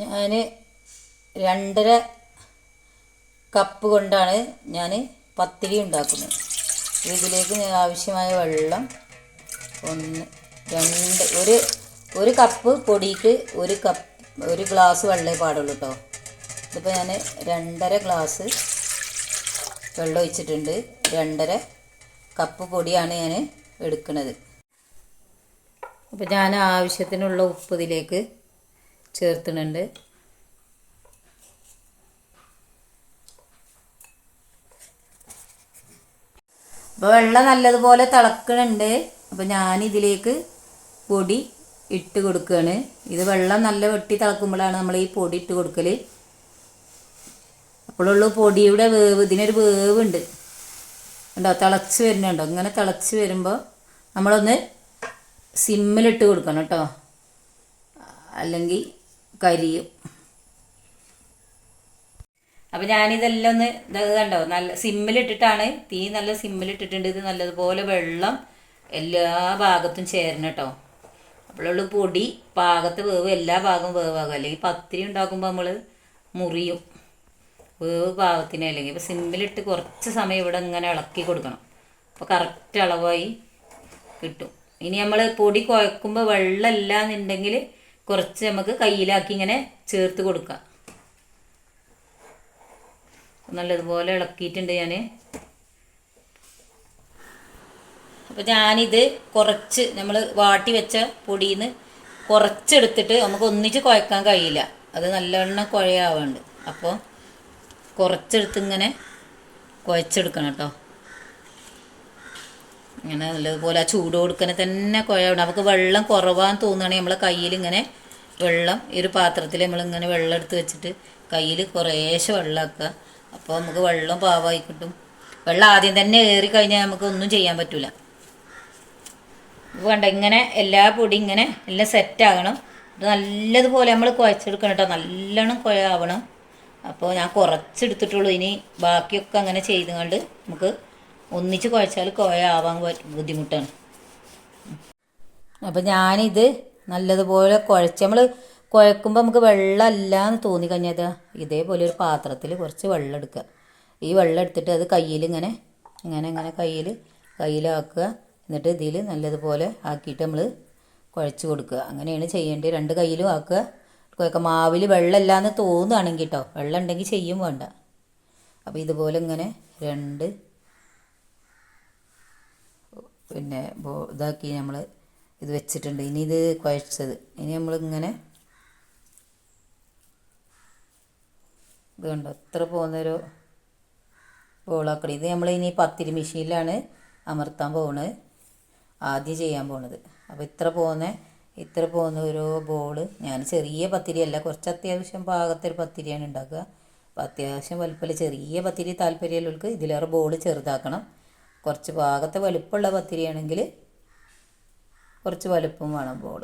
ഞാൻ രണ്ടര കപ്പ് കൊണ്ടാണ് ഞാൻ പത്തിരി ഉണ്ടാക്കുന്നത്. ഇതിലേക്ക് ആവശ്യമായ വെള്ളം ഒന്ന് രണ്ട് ഒരു ഒരു കപ്പ് പൊടിക്ക് ഒരു കപ്പ് ഒരു ഗ്ലാസ് വെള്ളമേ പാടുള്ളൂ കേട്ടോ ഇതിപ്പോൾ ഞാൻ രണ്ടര ഗ്ലാസ് വെള്ളം ഒഴിച്ചിട്ടുണ്ട്. രണ്ടര കപ്പ് പൊടിയാണ് ഞാൻ എടുക്കുന്നത്. അപ്പോൾ ഞാൻ ആവശ്യത്തിനുള്ള ഉപ്പ് ഇതിലേക്ക് ചേർത്തുന്നുണ്ട് അപ്പോൾ വെള്ളം നല്ലതുപോലെ തിളക്കണുണ്ട്. അപ്പോൾ ഞാൻ ഇതിലേക്ക് പൊടി ഇട്ട് കൊടുക്കുകയാണ് ഇത് വെള്ളം നല്ല വെട്ടി തിളക്കുമ്പോഴാണ് നമ്മൾ ഈ പൊടി ഇട്ട് കൊടുക്കൽ അപ്പോഴുള്ള പൊടിയുടെ വേവ് ഇതിനൊരു വേവുണ്ട്. ഉണ്ടോ തിളച്ച് വരുന്നുണ്ടോ? ഇങ്ങനെ തിളച്ച് വരുമ്പോൾ നമ്മളൊന്ന് സിമ്മിലിട്ട് കൊടുക്കണം കേട്ടോ. അല്ലെങ്കിൽ കരിയും. അപ്പം ഞാനിതെല്ലാം ഒന്ന് ഇത് കണ്ടോ? നല്ല സിമ്മിലിട്ടിട്ടാണ്. തീ നല്ല സിമ്മിലിട്ടിട്ടുണ്ട്. ഇത് നല്ലതുപോലെ വെള്ളം എല്ലാ ഭാഗത്തും ചേരണം കേട്ടോ. അപ്പോഴുള്ള പൊടി പാകത്ത് വേവ് എല്ലാ ഭാഗവും വേവാകും. അല്ലെങ്കിൽ പത്തിരി ഉണ്ടാക്കുമ്പോൾ നമ്മൾ മുറിയും വേവ് പാകത്തിന്. അല്ലെങ്കിൽ ഇപ്പോൾ സിമ്മിലിട്ട് കുറച്ച് സമയം ഇവിടെ ഇങ്ങനെ ഇളക്കി കൊടുക്കണം. അപ്പോൾ കറക്റ്റ് അളവായി കിട്ടും. ഇനി നമ്മൾ പൊടി കുഴക്കുമ്പോൾ വെള്ളമില്ല എന്നുണ്ടെങ്കിൽ കുറച്ച് നമുക്ക് കയ്യിലാക്കി ഇങ്ങനെ ചേർത്ത് കൊടുക്കാം. നല്ലതുപോലെ ഇളക്കിയിട്ടുണ്ട് ഞാൻ അപ്പോൾ ഞാനിത് കുറച്ച് നമ്മൾ വാട്ടി വെച്ച പൊടിയിൽ നിന്ന് കുറച്ചെടുത്തിട്ട് നമുക്ക് ഒന്നിച്ച് കുഴക്കാൻ കഴിയില്ല. അത് നല്ലവണ്ണം കുഴയാവുന്നുണ്ട് അപ്പോൾ കുറച്ചെടുത്ത് ഇങ്ങനെ കുഴച്ചെടുക്കണം കേട്ടോ. ഇങ്ങനെ നല്ലതുപോലെ ആ ചൂട് കൊടുക്കണ തന്നെ കുഴയണം നമുക്ക് വെള്ളം കുറവാന്ന് തോന്നുകയാണെങ്കിൽ നമ്മളെ കയ്യിൽ ഇങ്ങനെ വെള്ളം ഈ ഒരു പാത്രത്തിൽ നമ്മളിങ്ങനെ വെള്ളം എടുത്ത് വെച്ചിട്ട് കയ്യിൽ കുറേശ്ശെ വെള്ളമാക്കുക അപ്പോൾ നമുക്ക് വെള്ളം പാവമായി കിട്ടും. വെള്ളം ആദ്യം തന്നെ ഏറി കഴിഞ്ഞാൽ നമുക്ക് ഒന്നും ചെയ്യാൻ പറ്റില്ല വേണ്ട ഇങ്ങനെ എല്ലാ പൊടി ഇങ്ങനെ എല്ലാം സെറ്റാകണം നല്ലതുപോലെ നമ്മൾ കുഴച്ചെടുക്കണം കേട്ടോ. നല്ലോണം കുഴയാവണം. അപ്പോൾ ഞാൻ കുറച്ചെടുത്തിട്ടുള്ളൂ. ഇനി ബാക്കിയൊക്കെ അങ്ങനെ ചെയ്തുകൊണ്ട് നമുക്ക് ഒന്നിച്ച് കുഴച്ചാൽ കുഴയാവാൻ ബുദ്ധിമുട്ടാണ്. അപ്പം ഞാനിത് നല്ലതുപോലെ കുഴച്ച്. നമ്മൾ കുഴക്കുമ്പോൾ നമുക്ക് വെള്ളമല്ല എന്ന് തോന്നിക്കഴിഞ്ഞാൽ ഇതേപോലെ ഒരു പാത്രത്തിൽ കുറച്ച് വെള്ളം എടുക്കുക. ഈ വെള്ളം എടുത്തിട്ട് അത് കയ്യിൽ ഇങ്ങനെ ഇങ്ങനെ ഇങ്ങനെ കയ്യിൽ കയ്യിലാക്കുക. എന്നിട്ട് ഇതിൽ നല്ലതുപോലെ ആക്കിയിട്ട് നമ്മൾ കുഴച്ച് കൊടുക്കുക. അങ്ങനെയാണ് ചെയ്യേണ്ടത്. രണ്ട് കയ്യിലും ആക്കുക. കുഴക്കുക മാവിൽ വെള്ളമില്ല എന്ന് തോന്നുകയാണെങ്കിൽ കേട്ടോ വെള്ളം ഉണ്ടെങ്കിൽ ചെയ്യും വേണ്ട. അപ്പോൾ ഇതുപോലെ ഇങ്ങനെ രണ്ട് പിന്നെ ഇതാക്കി നമ്മൾ ഇത് വെച്ചിട്ടുണ്ട്. ഇനി ഇത് കുഴച്ചത്. ഇനി നമ്മളിങ്ങനെ ഇത് കണ്ടോ എത്ര പോകുന്നൊരു ബോളാക്കടി. ഇത് നമ്മൾ ഇനി പത്തിരി മെഷീനിലാണ് അമർത്താൻ പോകുന്നത് ആദ്യം ചെയ്യാൻ പോണത്. അപ്പോൾ ഇത്ര പോകുന്ന ഇത്ര പോകുന്ന ഒരു ബോൾ ഞാൻ ചെറിയ പത്തിരിയല്ല. കുറച്ച് അത്യാവശ്യം പാകത്തൊരു പത്തിരിയാണ് ഉണ്ടാക്കുക. അപ്പോൾ അത്യാവശ്യം വലുപ്പം ചെറിയ പത്തിരി താല്പര്യമുള്ളവർക്ക് ഇതിലേറെ ബോൾ ചെറുതാക്കണം. കുറച്ച് പാകത്തെ വലുപ്പമുള്ള പത്തിരിയാണെങ്കിൽ കുറച്ച് വലുപ്പം വേണം ബോൾ.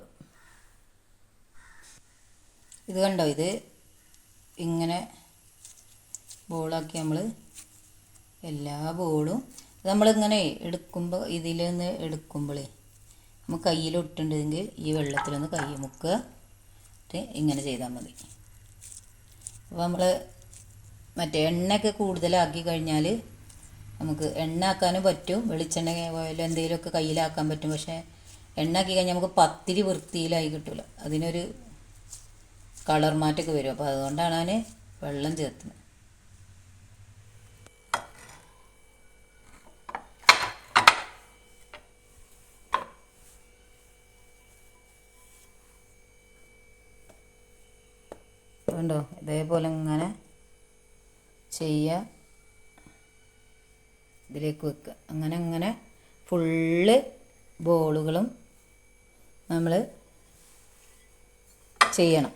ഇത് കണ്ടോ? ഇത് ഇങ്ങനെ ബോളാക്കി നമ്മൾ എല്ലാ ബോളും നമ്മളിങ്ങനെ എടുക്കുമ്പോൾ ഇതിൽ നിന്ന് എടുക്കുമ്പോഴേ നമ്മൾ കയ്യിൽ ഒട്ടുണ്ടെങ്കിൽ ഈ വെള്ളത്തിലൊന്ന് കൈ മുക്കുക. ഇങ്ങനെ ചെയ്താൽ മതി. അപ്പോൾ നമ്മൾ മറ്റേ എണ്ണയൊക്കെ കൂടുതലാക്കി കഴിഞ്ഞാൽ നമുക്ക് എണ്ണ ആക്കാനും പറ്റും. വെളിച്ചെണ്ണ പോയാലും എന്തെങ്കിലുമൊക്കെ കയ്യിലാക്കാൻ പറ്റും. പക്ഷേ എണ്ണ ആക്കി കഴിഞ്ഞാൽ നമുക്ക് പത്തിരി വൃത്തിയിലായി കിട്ടില്ല അതിനൊരു കളർ മാറ്റൊക്കെ വരും. അപ്പോൾ അതുകൊണ്ടാണ് ഞാൻ വെള്ളം ചേർത്തുന്നത്. കണ്ടോ? ഇതേപോലെ ഇങ്ങനെ ചെയ്യുക ഇതിലേക്ക് വെക്കുക അങ്ങനെ അങ്ങനെ ഫുള്ള് ബോളുകളും നമ്മൾ ചെയ്യണം.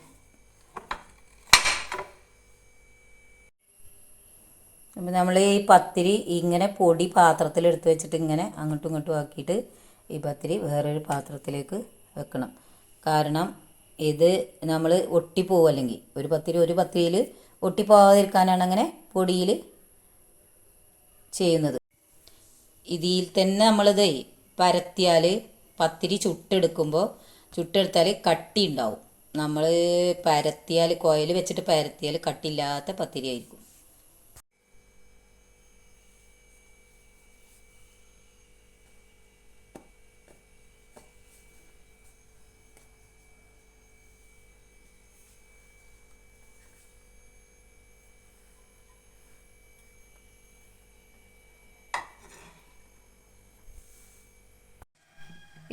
അപ്പം നമ്മൾ ഈ പത്തിരി ഇങ്ങനെ പൊടി പാത്രത്തിൽ എടുത്ത് വെച്ചിട്ട് ഇങ്ങനെ അങ്ങോട്ടും ഇങ്ങോട്ടും ആക്കിയിട്ട് ഈ പത്തിരി വേറൊരു പാത്രത്തിലേക്ക് വെക്കണം. കാരണം ഇത് നമ്മൾ ഒട്ടിപ്പോവും അല്ലെങ്കിൽ ഒരു പത്തിരി ഒരു പത്തിരിയിൽ ഒട്ടിപ്പോവാതിരിക്കാനാണ് അങ്ങനെ പൊടിയിൽ ചെയ്യുന്നത്. ഇതിൽ തന്നെ നമ്മളിത് പരത്തിയാൽ പത്തിരി ചുട്ടെടുക്കുമ്പോൾ ചുട്ടെടുത്താൽ കട്ടി ഉണ്ടാവും. നമ്മൾ പരത്തിയാൽ കോയിൽ വെച്ചിട്ട് പരത്തിയാൽ കട്ടിയില്ലാത്ത പത്തിരി ആയിരിക്കും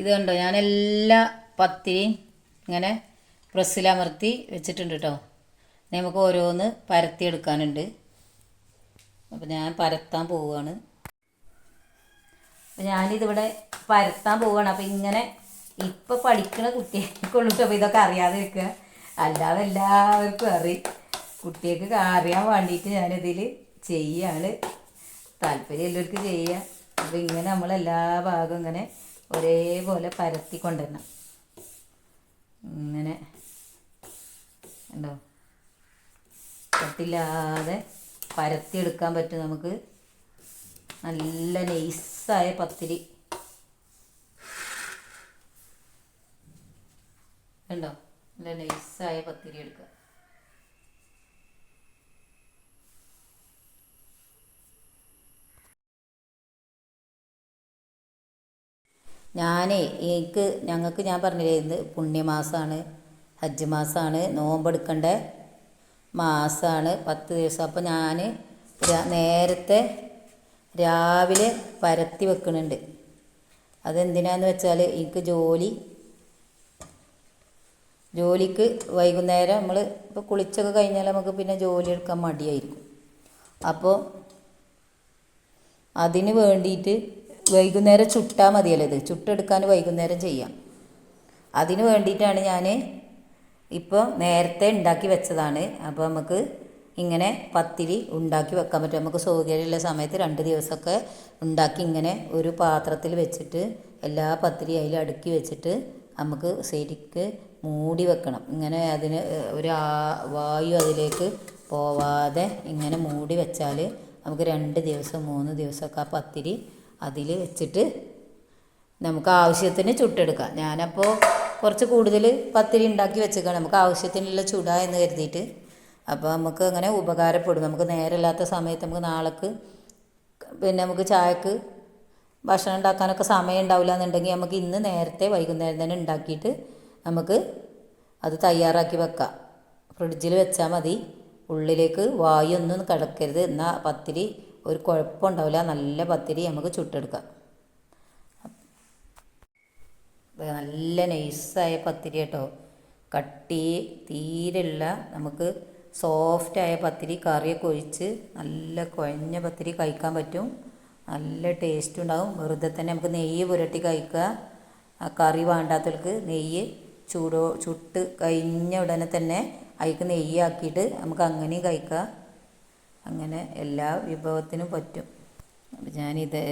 ഇത് കണ്ടോ? ഞാൻ എല്ലാ പത്തിരിയും ഇങ്ങനെ പ്രസ്സിലമർത്തി വെച്ചിട്ടുണ്ട് കേട്ടോ നമുക്ക് ഓരോന്ന് പരത്തിയെടുക്കാനുണ്ട്. അപ്പോൾ ഞാൻ പരത്താൻ പോവുകയാണ് അപ്പോൾ ഞാനിതിവിടെ പരത്താൻ പോവുകയാണ് അപ്പോൾ ഇങ്ങനെ ഇപ്പോൾ പഠിക്കുന്ന കുട്ടികൾക്കുള്ളൂ കേട്ടോ അപ്പോൾ ഇതൊക്കെ അറിയാതെ ഇരിക്കുക അല്ലാതെ എല്ലാവർക്കും അറിയും. കുട്ടികൾക്ക് അറിയാൻ വേണ്ടിയിട്ട് ഞാനിതിൽ ചെയ്യാണ്. താല്പര്യം എല്ലാവർക്കും ചെയ്യുക അപ്പോൾ ഇങ്ങനെ നമ്മൾ എല്ലാ ഭാഗവും ഇങ്ങനെ ഒരേപോലെ പരത്തി കൊണ്ടുവരണം. ഇങ്ങനെ. ഉണ്ടോ കട്ടില്ലാതെ പരത്തിയെടുക്കാൻ പറ്റും നമുക്ക്. നല്ല നൈസായ പത്തിരി. ഉണ്ടോ നല്ല നൈസായ പത്തിരി എടുക്കുക. ഞാനേ എനിക്ക് ഞങ്ങൾക്ക് ഞാൻ പറഞ്ഞില്ലേ ഇന്ന് പുണ്യമാസമാണ് ഹജ്ജ് മാസമാണ് നോമ്പെടുക്കേണ്ട മാസമാണ് പത്ത് ദിവസം. അപ്പോൾ ഞാൻ നേരത്തെ രാവിലെ പരത്തി വെക്കുന്നുണ്ട് അതെന്തിനാന്ന് വെച്ചാൽ എനിക്ക് ജോലി ജോലിക്ക് വൈകുന്നേരം നമ്മൾ ഇപ്പോൾ കുളിച്ചൊക്കെ കഴിഞ്ഞാൽ നമുക്ക് പിന്നെ ജോലി എടുക്കാൻ മടിയായിരിക്കും. അപ്പോൾ അതിന് വേണ്ടിയിട്ട് വൈകുന്നേരം ചുട്ടാൽ മതിയല്ലോ ഇത് ചുട്ടെടുക്കാൻ വൈകുന്നേരം ചെയ്യാം. അതിന് വേണ്ടിയിട്ടാണ് ഞാൻ ഇപ്പോൾ നേരത്തെ ഉണ്ടാക്കി വെച്ചതാണ്. അപ്പോൾ നമുക്ക് ഇങ്ങനെ പത്തിരി ഉണ്ടാക്കി വെക്കാൻ പറ്റും. നമുക്ക് സൗകര്യമുള്ള സമയത്ത് രണ്ട് ദിവസമൊക്കെ ഉണ്ടാക്കി ഇങ്ങനെ ഒരു പാത്രത്തിൽ വെച്ചിട്ട് എല്ലാ പത്തിരി അതിൽ അടുക്കി വെച്ചിട്ട് നമുക്ക് ശരിക്ക് മൂടി വെക്കണം. ഇങ്ങനെ അതിന് ഒരു വായു അതിലേക്ക് പോവാതെ ഇങ്ങനെ മൂടി വെച്ചാൽ നമുക്ക് രണ്ട് ദിവസം മൂന്ന് ദിവസമൊക്കെ ആ പത്തിരി അതിൽ വെച്ചിട്ട് നമുക്ക് ആവശ്യത്തിന് ചുട്ടെടുക്കാം. ഞാനപ്പോൾ കുറച്ച് കൂടുതൽ പത്തിരി ഉണ്ടാക്കി വെച്ചേക്കാം നമുക്ക് ആവശ്യത്തിനുള്ള ചുട എന്ന് കരുതിയിട്ട്. അപ്പോൾ നമുക്ക് അങ്ങനെ ഉപകാരപ്പെടും. നമുക്ക് നേരമില്ലാത്ത സമയത്ത് നമുക്ക് നാളേക്ക് പിന്നെ നമുക്ക് ചായക്ക് ഭക്ഷണം ഉണ്ടാക്കാനൊക്കെ സമയം ഉണ്ടാവില്ല എന്നുണ്ടെങ്കിൽ നമുക്ക് ഇന്ന് നേരത്തെ വൈകുന്നേരം തന്നെ ഉണ്ടാക്കിയിട്ട് നമുക്ക് അത് തയ്യാറാക്കി വെക്കാം. ഫ്രിഡ്ജിൽ വെച്ചാൽ മതി. ഉള്ളിലേക്ക് വായു ഒന്നും കിടക്കരുത്. എന്നാൽ പത്തിരി ഒരു കുഴപ്പമുണ്ടാവില്ല. നല്ല പത്തിരി നമുക്ക് ചുട്ടെടുക്കാം. നല്ല നൈസായ പത്തിരി കേട്ടോ. കട്ടി തീരെയുള്ള നമുക്ക് സോഫ്റ്റായ പത്തിരി കറിയൊക്കെ ഒഴിച്ച് നല്ല കുഴഞ്ഞ പത്തിരി കഴിക്കാൻ പറ്റും. നല്ല ടേസ്റ്റ് ഉണ്ടാവും. വെറുതെ തന്നെ നമുക്ക് നെയ്യ് പുരട്ടി കഴിക്കുക. ആ കറി വേണ്ടാത്തവർക്ക് നെയ്യ് ചൂടോ ചുട്ട് കഴിഞ്ഞ ഉടനെ തന്നെ അതിക്ക് നെയ്യാക്കിയിട്ട് നമുക്ക് അങ്ങനെയും കഴിക്കാം. അങ്ങനെ എല്ലാ വിഭവത്തിനും പറ്റും. അപ്പം ഞാനിത്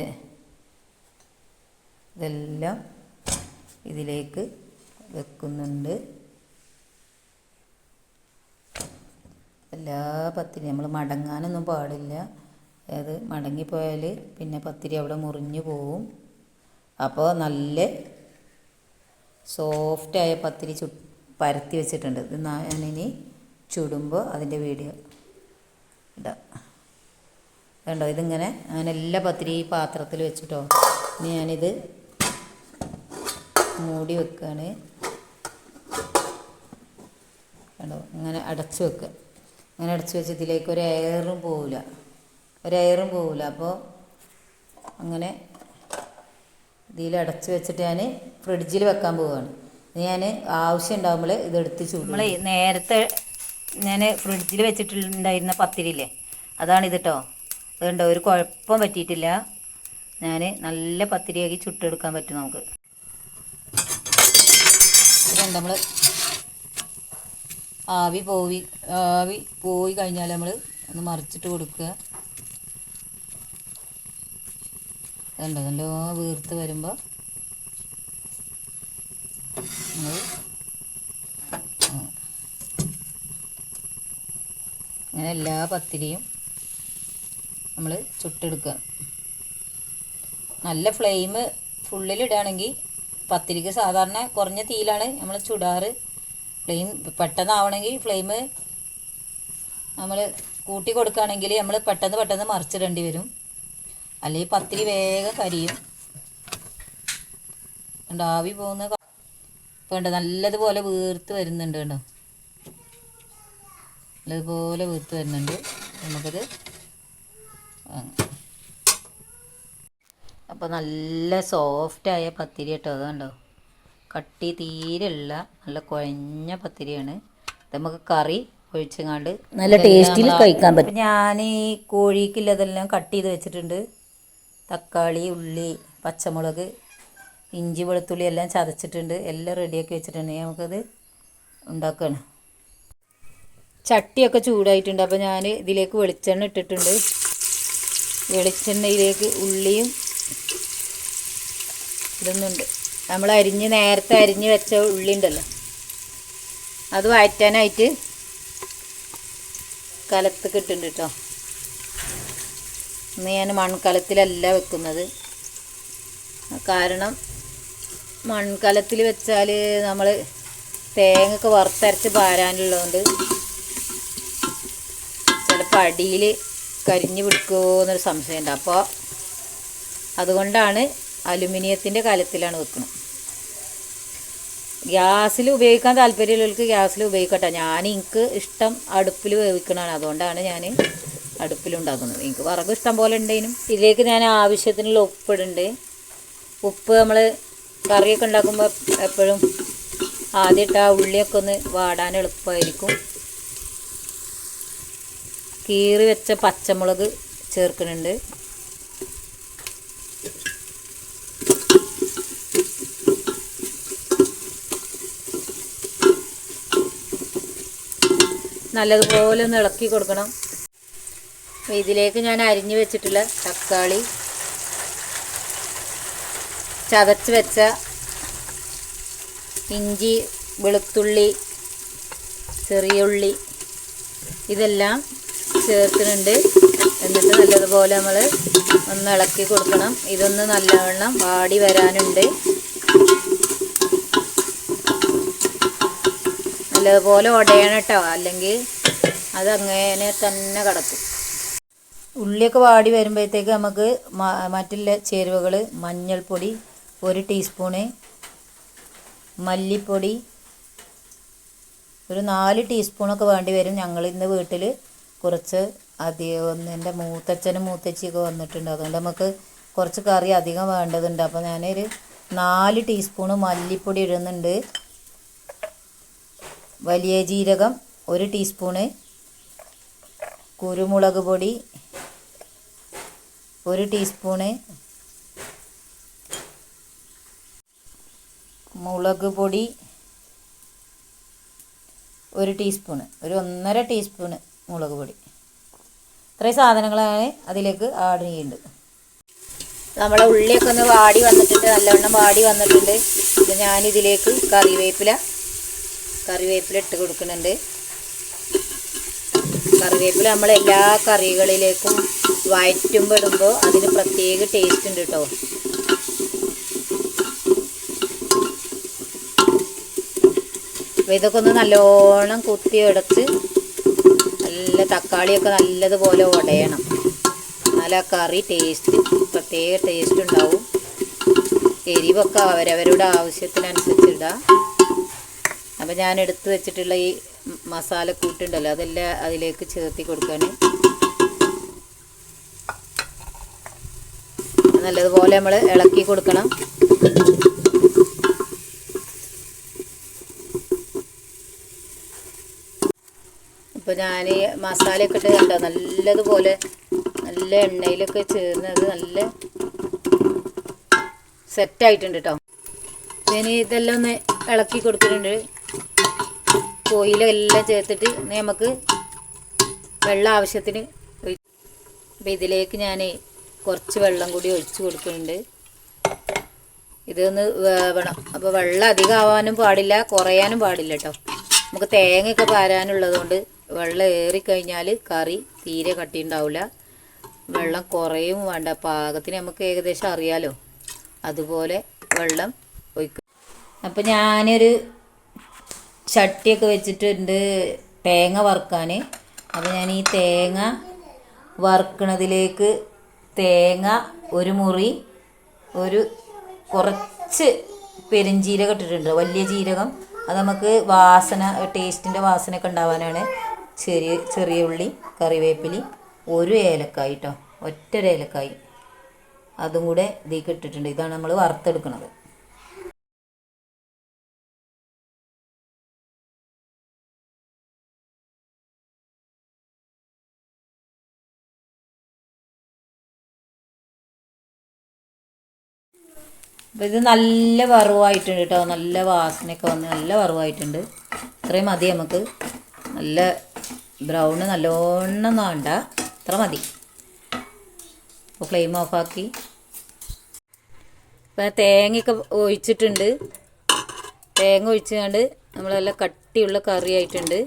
ഇതെല്ലാം ഇതിലേക്ക് വെക്കുന്നുണ്ട്. എല്ലാ പത്തിരി നമ്മൾ മടങ്ങാനൊന്നും പാടില്ല. അത് മടങ്ങിപ്പോയാൽ പിന്നെ പത്തിരി അവിടെ മുറിഞ്ഞു പോവും. അപ്പോൾ നല്ല സോഫ്റ്റായ പത്തിരി ചു പരത്തി വെച്ചിട്ടുണ്ട്. ഇത് ഞാനിനി ചുടുമ്പോൾ അതിന്റെ വീഡിയോ ഇടാം കണ്ടോ ഇതിങ്ങനെ അങ്ങനെ എല്ലാ പത്തിരി ഈ പാത്രത്തിൽ വെച്ചിട്ടോ. ഇനി ഞാനിത് മൂടി വെക്കുകയാണ് കണ്ടോ ഇങ്ങനെ അടച്ച് വെക്കുക അങ്ങനെ അടച്ച് വെച്ച് ഇതിലേക്ക് ഒരു എയറും പോവില്ല. ഒരു എയറും പോവില്ല. അപ്പോൾ അങ്ങനെ ഇതിൽ അടച്ച് വെച്ചിട്ട് ഞാൻ ഫ്രിഡ്ജിൽ വെക്കാൻ പോവുകയാണ് ഞാൻ ആവശ്യം ഉണ്ടാകുമ്പോൾ ഇതെടുത്ത് ചൂട് നമ്മൾ നേരത്തെ ഞാൻ ഫ്രിഡ്ജിൽ വെച്ചിട്ടുണ്ടായിരുന്ന പത്തിരില്ലേ അതാണ് ഇത് കേട്ടോ അതുകൊണ്ടോ ഒരു കുഴപ്പം പറ്റിയിട്ടില്ല. ഞാൻ നല്ല പത്തിരിയാക്കി ചുട്ടെടുക്കാൻ പറ്റും നമുക്ക്. ഇതുണ്ട് നമ്മൾ ആവി പോവി ആവി പോയി കഴിഞ്ഞാൽ നമ്മൾ ഒന്ന് മറിച്ചിട്ട് കൊടുക്കുക. കണ്ടോ നല്ല വീർത്ത് വരുമ്പോൾ നമ്മൾ അങ്ങനെ എല്ലാ പത്തിരിയും നമ്മൾ ചുട്ടെടുക്കുക നല്ല ഫ്ലെയിം ഫുള്ളിലിടുകയാണെങ്കിൽ പത്തിരിക്ക് സാധാരണ കുറഞ്ഞ തീയിലാണ് നമ്മൾ ചുടാറ്. ഫ്ലെയിം പെട്ടെന്നാവണമെങ്കിൽ ഫ്ലെയിം നമ്മൾ കൂട്ടി കൊടുക്കുകയാണെങ്കിൽ നമ്മൾ പെട്ടെന്ന് പെട്ടെന്ന് മറിച്ചിടേണ്ടി വരും. അല്ലെങ്കിൽ പത്തിരി വേഗം കരിയും. ആവി പോകുന്ന വേണ്ട നല്ലതുപോലെ വീർത്ത് വരുന്നുണ്ട് കണ്ടോ? നല്ലതുപോലെ വീർത്ത് വരുന്നുണ്ട്. നമുക്കത് അപ്പോൾ നല്ല സോഫ്റ്റായ പത്തിരി കേട്ടോ അതുകൊണ്ടോ കണ്ടോ? കട്ടി തീരെയുള്ള നല്ല കുഴഞ്ഞ പത്തിരിയാണ്. നമുക്ക് കറി ഒഴിച്ചങ്ങാണ്ട് നല്ല ടേസ്റ്റിൽ കഴിക്കാൻ പറ്റും. ഞാൻ ഈ കോഴിക്കുള്ളതെല്ലാം കട്ട് ചെയ്ത് വെച്ചിട്ടുണ്ട്. തക്കാളി ഉള്ളി പച്ചമുളക് ഇഞ്ചി വെളുത്തുള്ളി എല്ലാം ചതച്ചിട്ടുണ്ട്. എല്ലാം റെഡിയാക്കി വെച്ചിട്ടുണ്ട്. നമുക്കത് ഉണ്ടാക്കുകയാണ് ചട്ടിയൊക്കെ ചൂടായിട്ടുണ്ട്. അപ്പോൾ ഞാൻ ഇതിലേക്ക് വെളിച്ചെണ്ണ ഇട്ടിട്ടുണ്ട്. വെളിച്ചെണ്ണയിലേക്ക് ഉള്ളിയും ഇതൊന്നുണ്ട് നമ്മൾ അരിഞ്ഞ് നേരത്തെ അരിഞ്ഞ് വെച്ച ഉള്ളി ഉണ്ടല്ലോ. അത് വഴറ്റാനായിട്ട് കലത്ത് കിട്ടുന്നുണ്ട് കേട്ടോ ഇന്ന് ഞാൻ മൺകലത്തിലല്ല വെക്കുന്നത്. കാരണം മൺകലത്തിൽ വെച്ചാൽ നമ്മൾ തേങ്ങയൊക്കെ വറുത്തരച്ച് പാരാനുള്ളതുകൊണ്ട് ചിലപ്പോൾ അടിയിൽ കരിഞ്ഞു പിടിക്കുമോ എന്നൊരു സംശയമുണ്ട്. അപ്പോൾ അതുകൊണ്ടാണ് അലുമിനിയത്തിന്റെ കലത്തിലാണ് വെക്കുന്നത് ഗ്യാസിൽ ഉപയോഗിക്കാൻ താല്പര്യമുള്ളവർക്ക് ഗ്യാസിൽ ഉപയോഗിക്കട്ടെ. ഞാൻ എനിക്ക് ഇഷ്ടം അടുപ്പിൽ വേവിക്കണതാണ്. അതുകൊണ്ടാണ് ഞാൻ അടുപ്പിലുണ്ടാക്കുന്നത്. എനിക്ക് വിറക് ഇഷ്ടം പോലെ ഉണ്ടേനും ഇതിലേക്ക് ഞാൻ ആവശ്യത്തിനുള്ള ഉപ്പിടുന്നുണ്ട്. ഉപ്പ് നമ്മൾ കറിയൊക്കെ ഉണ്ടാക്കുമ്പോൾ എപ്പോഴും ആദ്യമായിട്ട് ആ ഉള്ളിയൊക്കെ ഒന്ന് വാടാൻ എളുപ്പമായിരിക്കും കീറി വെച്ച പച്ചമുളക് ചേർക്കുന്നുണ്ട്. നല്ലതുപോലെ ഒന്ന് ഇളക്കി കൊടുക്കണം. ഇതിലേക്ക് ഞാൻ അരിഞ്ഞു വെച്ചിട്ടുള്ള തക്കാളി ചതച്ച് വെച്ച ഇഞ്ചി വെളുത്തുള്ളി ചെറിയ ഉള്ളി ഇതെല്ലാം ചേർക്കുന്നുണ്ട്. എന്നിട്ട് നല്ലതുപോലെ നമ്മൾ ഒന്ന് ഇളക്കി കൊടുക്കണം. ഇതൊന്ന് നല്ലവണ്ണം വാടി വരാനുണ്ട്. നല്ലതുപോലെ ഉടയണം കേട്ടോ. അല്ലെങ്കിൽ അതങ്ങനെ തന്നെ കിടക്കും. ഉള്ളിയൊക്കെ വാടി വരുമ്പോഴത്തേക്ക് നമുക്ക് മറ്റുള്ള ചേരുവകൾ മഞ്ഞൾപ്പൊടി ഒരു ടീസ്പൂണ് മല്ലിപ്പൊടി ഒരു നാല് ടീസ്പൂണൊക്കെ വേണ്ടി വരും ഞങ്ങൾ ഇന്ന് വീട്ടിൽ കുറച്ച് അധികം ഒന്ന് എന്റെ മൂത്തച്ഛനും മൂത്തച്ചിയൊക്കെ വന്നിട്ടുണ്ട്. അതുകൊണ്ട് നമുക്ക് കുറച്ച് കറി അധികം വേണ്ടതുണ്ട്. അപ്പോൾ ഞാനൊരു നാല് ടീസ്പൂണ് മല്ലിപ്പൊടി ഇടുന്നുണ്ട്. വലിയ ജീരകം ഒരു ടീസ്പൂണ് കുരുമുളക് പൊടി ഒരു ടീസ്പൂണ് മുളക് പൊടി ഒരു ടീസ്പൂണ് ഒരു ഒന്നര ടീസ്പൂണ് മുളക് പൊടി. ഇത്രയും സാധനങ്ങളാണ് അതിലേക്ക് ആഡ് ചെയ്യേണ്ടത് നമ്മളെ ഉള്ളിയൊക്കെ ഒന്ന് വാടി വന്നിട്ടുണ്ട് നല്ലവണ്ണം വാടി വന്നിട്ടുണ്ട്. ഇത് ഞാനിതിലേക്ക് കറിവേപ്പില കറിവേപ്പില ഇട്ട് കൊടുക്കുന്നുണ്ട്. കറിവേപ്പില നമ്മൾ എല്ലാ കറികളിലേക്കും വഴറ്റുമ്പോൾ ഇടുമ്പോൾ അതിന് പ്രത്യേക ടേസ്റ്റ് ഉണ്ട് കേട്ടോ അപ്പോൾ ഇതൊക്കെ ഒന്ന് നല്ലോണം കുത്തി നല്ല തക്കാളിയൊക്കെ നല്ലതുപോലെ ഉടയണം എന്നാലും ആ കറി ടേസ്റ്റ് പ്രത്യേക ടേസ്റ്റ് ഉണ്ടാവും. എരിവൊക്കെ അവരവരുടെ ആവശ്യത്തിനനുസരിച്ച് ഇടാം അപ്പോൾ ഞാൻ എടുത്തു വെച്ചിട്ടുള്ള ഈ മസാലക്കൂട്ടുണ്ടല്ലോ അതെല്ലാം അതിലേക്ക് ചേർത്തി കൊടുക്കാൻ നല്ലതുപോലെ നമ്മൾ ഇളക്കി കൊടുക്കണം. ഇപ്പോൾ ഞാൻ മസാലയൊക്കെ ഇട്ട് കണ്ടോ? നല്ലതുപോലെ നല്ല എണ്ണയിലൊക്കെ ചേർന്നത് നല്ല സെറ്റായിട്ടുണ്ട് കേട്ടോ ഞാൻ ഇതെല്ലാം ഒന്ന് ഇളക്കി കൊടുക്കുന്നുണ്ട്. കോയിലെല്ലാം ചേർത്തിട്ട് നമുക്ക് വെള്ളം ആവശ്യത്തിന് അപ്പം അപ്പോൾ ഇതിലേക്ക് ഞാൻ കുറച്ച് വെള്ളം കൂടി ഒഴിച്ചു കൊടുക്കുന്നുണ്ട്. ഇതൊന്ന് വേവണം. അപ്പോൾ വെള്ളം അധികം ആവാനും പാടില്ല കുറയാനും പാടില്ല കേട്ടോ നമുക്ക് തേങ്ങയൊക്കെ പാരാനുള്ളത് കൊണ്ട് വെള്ളം ഏറിക്കഴിഞ്ഞാൽ കറി തീരെ കട്ടി ഉണ്ടാവില്ല വെള്ളം കുറയും വേണ്ട. പാകത്തിന് നമുക്ക് ഏകദേശം അറിയാലോ. അതുപോലെ വെള്ളം ഒഴിക്കും അപ്പോൾ ഞാനൊരു ചട്ടിയൊക്കെ വെച്ചിട്ടുണ്ട് തേങ്ങ വറുക്കാൻ അപ്പോൾ ഞാൻ ഈ തേങ്ങ വറുക്കണതിലേക്ക് തേങ്ങ ഒരു മുറി ഒരു കുറച്ച് പെരുംജീരകം ഇട്ടിട്ടുണ്ട്. വലിയ ജീരകം. അത് നമുക്ക് വാസന ടേസ്റ്റിന്റെ വാസനയൊക്കെ ഉണ്ടാവാനാണ്. ചെറിയ ചെറിയ ഉള്ളി കറിവേപ്പിലി ഒരു ഏലക്കായി കേട്ടോ ഒറ്റൊരു ഏലക്കായി. അതും കൂടെ ഇതിലേക്ക് ഇട്ടിട്ടുണ്ട്. ഇതാണ് നമ്മൾ വറുത്തെടുക്കുന്നത് അപ്പോൾ ഇത് നല്ല വറവായിട്ടുണ്ട് കേട്ടോ നല്ല വാസനയൊക്കെ വന്ന് നല്ല വറവായിട്ടുണ്ട്. ഇത്രയും മതി നമുക്ക്. നല്ല ബ്രൗണ് നല്ലോണം വേണ്ട അത്ര മതി. അപ്പോൾ ഫ്ലെയിം ഓഫാക്കി ഇപ്പോൾ തേങ്ങയൊക്കെ ഒഴിച്ചിട്ടുണ്ട്. തേങ്ങ ഒഴിച്ചുകൊണ്ട് നമ്മൾ നല്ല കട്ടിയുള്ള കറി ആയിട്ടുണ്ട്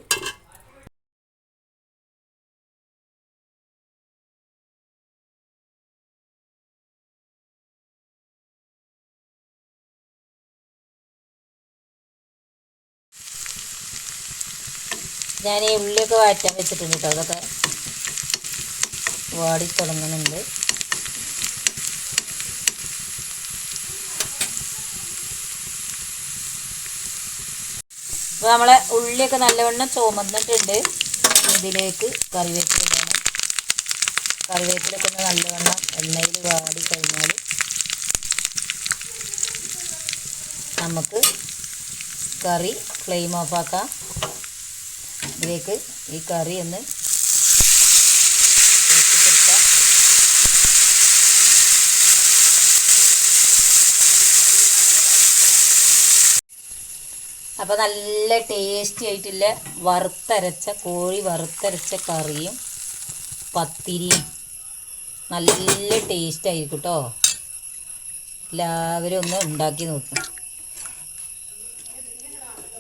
ഞാൻ ഈ ഉള്ളിയൊക്കെ വാറ്റാൻ വെച്ചിട്ടുണ്ട് കേട്ടോ അതൊക്കെ വാടി തുടങ്ങുന്നുണ്ട് അപ്പോൾ നമ്മളെ ഉള്ളിയൊക്കെ നല്ലവണ്ണം ചുമന്നിട്ടുണ്ട്. ഇതിലേക്ക് കറിവേപ്പിലാണ് കറിവേപ്പിലൊക്കെ ഒന്ന് നല്ലവണ്ണം എണ്ണയിൽ വാടി കഴിഞ്ഞാൽ നമുക്ക് കറി ഫ്ലെയിം ഓഫാക്കാം ഇതിലേക്ക് ഈ കറി ഒന്ന് കൊടുക്കാം. അപ്പോൾ നല്ല ടേസ്റ്റി ആയിട്ടുള്ള വറുത്തരച്ച കോഴി വറുത്തരച്ച കറിയും പത്തിരിയും. നല്ല ടേസ്റ്റ് ആയിരിക്കും കേട്ടോ എല്ലാവരും ഒന്ന് ഉണ്ടാക്കി നോക്കും.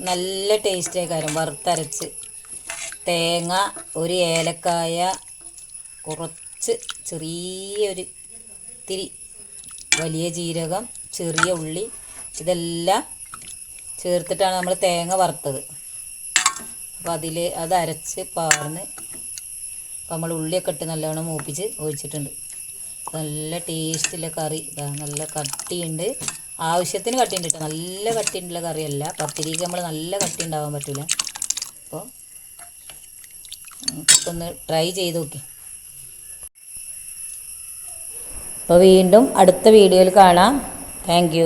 നല്ല ടേസ്റ്റ് കാര്യം വറുത്തരച്ച്. തേങ്ങ ഒരു ഏലക്കായ കുറച്ച് ചെറിയൊരു ഇത്തിരി വലിയ ജീരകം ചെറിയ ഉള്ളി ഇതെല്ലാം ചേർത്തിട്ടാണ് നമ്മൾ തേങ്ങ വറുത്തത്. അപ്പോൾ അതിൽ അത് അരച്ച് പാർന്ന് നമ്മൾ ഉള്ളിയൊക്കെ ഇട്ട് നല്ലവണ്ണം മൂപ്പിച്ച് ഒഴിച്ചിട്ടുണ്ട്. നല്ല ടേസ്റ്റുള്ള കറി. നല്ല കട്ടിയുണ്ട്. ആവശ്യത്തിന് കട്ടിയുണ്ട് കേട്ടോ. നല്ല കട്ടിയുള്ള കറിയല്ല. പത്തിരിക്ക് നമ്മൾ നല്ല കട്ടി ഉണ്ടാവാൻ പറ്റില്ല അപ്പോൾ ഒന്ന് ട്രൈ ചെയ്ത് നോക്കി. അപ്പോൾ വീണ്ടും അടുത്ത വീഡിയോയിൽ കാണാം. താങ്ക്